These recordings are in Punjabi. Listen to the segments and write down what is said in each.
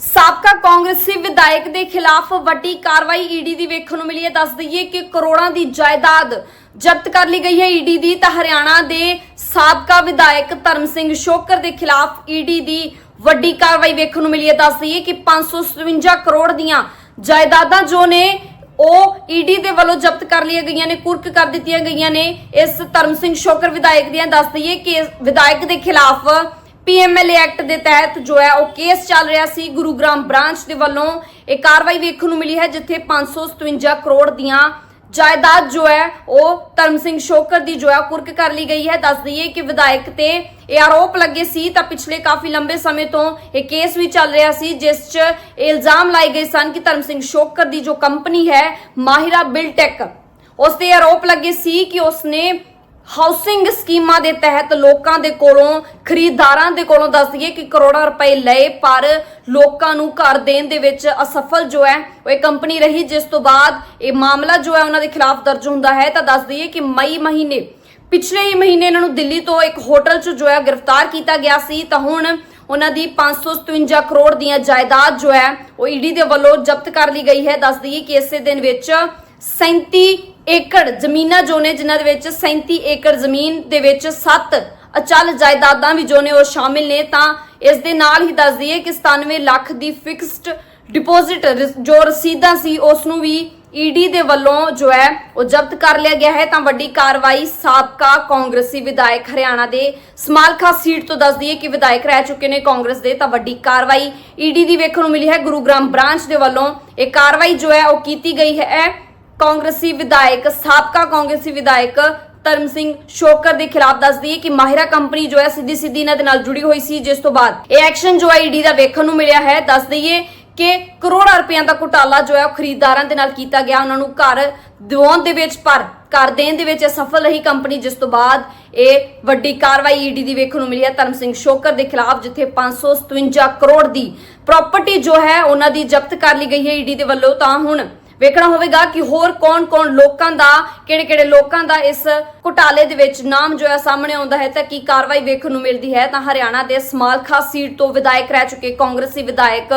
ਸਾਬਕਾ ਕਾਂਗਰਸੀ ਵਿਧਾਇਕ ਦੇ ਖਿਲਾਫ ਵੱਡੀ ਕਾਰਵਾਈ ਈਡੀ ਦੀ ਵੇਖਣ ਨੂੰ ਮਿਲੀ ਹੈ। ਦੱਸ ਦਈਏ ਕਿ ਕਰੋੜਾਂ ਦੀ ਜਾਇਦਾਦ ਜ਼ਬਤ ਕਰ ਲਈ ਗਈ ਹੈ ਈਡੀ ਦੀ। ਤਾਂ ਹਰਿਆਣਾ ਦੇ ਸਾਬਕਾ ਵਿਧਾਇਕ ਧਰਮ ਸਿੰਘ ਸ਼ੋਕਰ ਦੇ ਖਿਲਾਫ ਈਡੀ ਦੀ ਵੱਡੀ ਕਾਰਵਾਈ ਵੇਖਣ ਨੂੰ ਮਿਲੀ ਹੈ। ਦੱਸ ਦਈਏ ਕਿ 557 ਕਰੋੜ ਦੀਆਂ ਜਾਇਦਾਦਾਂ ਜੋ ਨੇ, ਉਹ ਈਡੀ ਦੇ ਵੱਲੋਂ ਜ਼ਬਤ ਕਰ ਲਈਆਂ ਗਈਆਂ ਨੇ, ਕੁਰਕ ਕਰ ਦਿੱਤੀਆਂ ਗਈਆਂ ਨੇ ਇਸ ਧਰਮ ਸਿੰਘ ਸ਼ੋਕਰ ਵਿਧਾਇਕ ਦੀਆਂ। ਦੱਸ ਦਈਏ ਕਿ ਵਿਧਾਇਕ ਦੇ ਖਿਲਾਫ ਪੀਐਮਐਲਏ ਐਕਟ ਦੇ ਤਹਿਤ ਜੋ ਹੈ ਉਹ ਕੇਸ ਚੱਲ ਰਿਹਾ ਸੀ, ਗੁਰੂਗ੍ਰਾਮ ਬ੍ਰਾਂਚ ਦੇ ਵੱਲੋਂ। ਇਹ ਕਾਰਵਾਈ ਵੇਖਣ ਨੂੰ ਮਿਲੀ ਹੈ, ਜਿੱਥੇ 557 ਕਰੋੜ ਦੀਆਂ ਜਾਇਦਾਦ ਜੋ ਹੈ, ਉਹ ਧਰਮ ਸਿੰਘ ਸ਼ੋਕਰ ਦੀ ਜੋ ਹੈ ਕੁਰਕ ਕਰ ਲਈ ਗਈ ਹੈ। ਦੱਸ ਦਈਏ ਕਿ ਵਿਧਾਇਕ ਤੇ ਇਹ ਆਰੋਪ ਲੱਗੇ ਸੀ ਤਾਂ ਪਿਛਲੇ ਕਾਫੀ ਲੰਬੇ ਸਮੇਂ ਤੋਂ ਇਹ ਕੇਸ ਵੀ ਚੱਲ ਰਿਹਾ ਸੀ, ਜਿਸ 'ਚ ਇਹ ਇਲਜ਼ਾਮ ਲਾਏ ਗਏ ਸਨ ਕਿ ਧਰਮ ਸਿੰਘ ਸ਼ੋਕਰ ਦੀ ਜੋ ਕੰਪਨੀ ਹੈ, ਮਾਹਿਰਾ ਬਿਲਟੈਕ ਉਸ ਤੇ ਆਰੋਪ ਲੱਗੇ ਸੀ ਕਿ ਉਸਨੇ ਹਾਊਸਿੰਗ ਸਕੀਮਾਂ ਦੇ ਤਹਿਤ ਲੋਕਾਂ ਦੇ ਕੋਲੋਂ, ਖਰੀਦਦਾਰਾਂ ਦੇ ਕੋਲੋਂ ਦੱਸ ਦਈਏ ਕਿ ਕਰੋੜਾਂ ਰੁਪਏ ਲਏ, ਪਰ ਲੋਕਾਂ ਨੂੰ ਘਰ ਦੇਣ ਦੇ ਵਿੱਚ ਅਸਫਲ ਜੋ ਹੈ, ਉਹ ਇਹ ਕੰਪਨੀ ਰਹੀ, ਜਿਸ ਤੋਂ ਬਾਅਦ ਇਹ ਮਾਮਲਾ ਜੋ ਹੈ ਉਹਨਾਂ ਦੇ ਖਿਲਾਫ ਦਰਜ ਹੁੰਦਾ ਹੈ। ਤਾਂ ਦੱਸ ਦਈਏ ਕਿ ਮਈ ਮਹੀਨੇ, ਪਿਛਲੇ ਹੀ ਮਹੀਨੇ ਇਹਨਾਂ ਨੂੰ ਦਿੱਲੀ ਤੋਂ ਇੱਕ ਹੋਟਲ 'ਚ ਜੋ ਹੈ ਗ੍ਰਿਫਤਾਰ ਕੀਤਾ ਗਿਆ ਸੀ। ਤਾਂ ਹੁਣ ਉਹਨਾਂ ਦੀ 557 ਕਰੋੜ ਦੀਆਂ ਜਾਇਦਾਦ ਜੋ ਹੈ, ਉਹ ਈਡੀ ਦੇ ਵੱਲੋਂ ਜ਼ਬਤ ਕਰ ਲਈ ਗਈ ਹੈ। ਦੱਸ ਦਈਏ ਕਿ ਇਸੇ ਦਿਨ ਵਿੱਚ 37 ਏਕੜ ਜ਼ਮੀਨਾਂ ਜੋ ਨੇ, ਜਿਨ੍ਹਾਂ ਦੇ ਵਿੱਚ 37 ਏਕੜ ਜ਼ਮੀਨ ਦੇ ਵਿੱਚ 7 ਅਚਲ ਜਾਇਦਾਦਾਂ ਵੀ ਜੋ ਨੇ, ਉਹ ਸ਼ਾਮਿਲ ਨੇ। ਤਾਂ ਇਸ ਦੇ ਨਾਲ ਹੀ ਦੱਸ ਦਈਏ ਕਿ 97 ਲੱਖ ਦੀ ਫਿਕਸਡ ਡਿਪੋਜ਼ਿਟ ਜੋ ਰਸੀਦਾਂ ਸੀ, ਉਸ ਨੂੰ ਵੀ ਈਡੀ ਦੇ ਵੱਲੋਂ ਜੋ ਹੈ, ਉਹ ਜ਼ਬਤ ਕਰ ਲਿਆ ਗਿਆ ਹੈ। ਤਾਂ ਵੱਡੀ ਕਾਰਵਾਈ ਸਾਬਕਾ ਕਾਂਗਰਸੀ ਵਿਧਾਇਕ ਹਰਿਆਣਾ ਦੇ ਸਮਾਲਖਾ ਸੀਟ ਤੋਂ ਦੱਸ ਦਈਏ ਕਿ ਵਿਧਾਇਕ ਰਹਿ ਚੁੱਕੇ ਨੇ ਕਾਂਗਰਸ ਦੇ। ਤਾਂ ਵੱਡੀ ਕਾਰਵਾਈ ਈਡੀ ਦੀ ਵੇਖਣ ਨੂੰ ਮਿਲੀ ਹੈ। ਗੁਰੂਗ੍ਰਾਮ ਬ੍ਰਾਂਚ ਦੇ ਵੱਲੋਂ ਇਹ ਕਾਰਵਾਈ ਜੋ ਹੈ, ਉਹ ਕੀਤੀ ਗਈ ਹੈ। ਕਾਂਗਰਸੀ ਵਿਧਾਇਕ, ਸਾਬਕਾ ਕਾਂਗਰਸੀ ਵਿਧਾਇਕ ਧਰਮ ਸਿੰਘ ਸ਼ੋਕਰ ਦੇ ਖਿਲਾਫ ਦੱਸ ਦਈਏ ਕਿ ਮਾਹਿਰਾ ਕੰਪਨੀ ਜੋ ਹੈ ਸਿੱਧੀ ਸਿੱਧੀ ਇਹਨਾਂ ਦੇ ਨਾਲ ਜੁੜੀ ਹੋਈ ਸੀ ਜਿਸ ਤੋਂ ਬਾਅਦ ਇਹ ਐਕਸ਼ਨ ਜੋ ਹੈ ਈਡੀ ਦਾ ਵੇਖਣ ਨੂੰ ਮਿਲਿਆ ਹੈ। ਦੱਸ ਦਈਏ ਕਿ ਕਰੋੜਾਂ ਰੁਪਈਆਂ ਦਾ ਘੁਟਾਲਾ ਜੋ ਹੈ ਉਹ ਖਰੀਦਦਾਰਾਂ ਦੇ ਨਾਲ ਕੀਤਾ ਗਿਆ। ਉਹਨਾਂ ਨੂੰ ਘਰ ਦਿਵਾਉਣ ਦੇ ਵਿੱਚ, ਪਰ ਘਰ ਦੇਣ ਦੇ ਵਿੱਚ ਸਫਲ ਰਹੀ ਕੰਪਨੀ, ਜਿਸ ਤੋਂ ਬਾਅਦ ਇਹ ਵੱਡੀ ਕਾਰਵਾਈ ਈਡੀ ਦੀ ਵੇਖਣ ਨੂੰ ਮਿਲੀ ਹੈ ਧਰਮ ਸਿੰਘ ਸ਼ੋਕਰ ਦੇ ਖਿਲਾਫ, ਜਿੱਥੇ 557 ਕਰੋੜ ਦੀ ਪ੍ਰਾਪਰਟੀ ਜੋ ਹੈ ਉਹਨਾਂ ਦੀ ਜ਼ਬਤ ਕਰ ਲਈ ਗਈ ਹੈ ਈਡੀ ਦੇ ਵੱਲੋਂ। ਤਾਂ ਹੁਣ ਵੇਖਣਾ ਹੋਵੇਗਾ ਕਿ ਹੋਰ ਕੌਣ-ਕੌਣ ਲੋਕਾਂ ਦਾ, ਕਿਹੜੇ-ਕਿਹੜੇ ਲੋਕਾਂ ਦਾ ਇਸ ਘੁਟਾਲੇ ਦੇ ਵਿੱਚ ਨਾਮ ਜੋ ਹੈ ਸਾਹਮਣੇ ਆਉਂਦਾ ਹੈ ਤਾਂ ਕੀ ਕਾਰਵਾਈ ਵੇਖਣ ਨੂੰ ਮਿਲਦੀ ਹੈ ਤਾਂ ਹਰਿਆਣਾ ਦੇ ਸਮਾਲਖਾ ਸੀਟ ਤੋਂ ਵਿਧਾਇਕ ਰਹਿ ਚੁੱਕੇ ਕਾਂਗਰਸੀ ਵਿਧਾਇਕ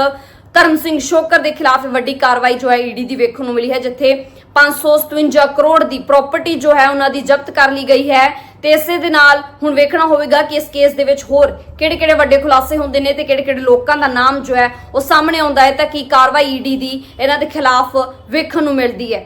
ਧਰਮ ਸਿੰਘ ਸ਼ੋਕਰ ਦੇ ਖਿਲਾਫ ਵੱਡੀ ਕਾਰਵਾਈ ਜੋ ਹੈ ਈਡੀ ਦੀ ਵੇਖਣ ਨੂੰ ਮਿਲੀ ਹੈ, ਜਿੱਥੇ 557 ਕਰੋੜ ਦੀ ਪ੍ਰਾਪਰਟੀ ਜੋ ਹੈ ਉਹਨਾਂ ਦੀ ਜ਼ਬਤ ਕਰ ਲਈ ਗਈ ਹੈ। ਤੇ ਇਸੇ ਦੇ ਨਾਲ ਹੁਣ ਵੇਖਣਾ ਹੋਵੇਗਾ ਕਿ ਇਸ ਕੇਸ ਦੇ ਵਿੱਚ ਹੋਰ ਕਿਹੜੇ-ਕਿਹੜੇ ਵੱਡੇ ਖੁਲਾਸੇ ਹੁੰਦੇ ਨੇ ਤੇ ਕਿਹੜੇ-ਕਿਹੜੇ ਲੋਕਾਂ ਦਾ ਨਾਮ ਜੋ ਹੈ ਉਹ ਸਾਹਮਣੇ ਆਉਂਦਾ ਹੈ, ਤਾਂ ਕੀ ਕਾਰਵਾਈ ਈਡੀ ਦੀ ਇਹਨਾਂ ਦੇ ਖਿਲਾਫ ਵੇਖਣ ਨੂੰ ਮਿਲਦੀ ਹੈ।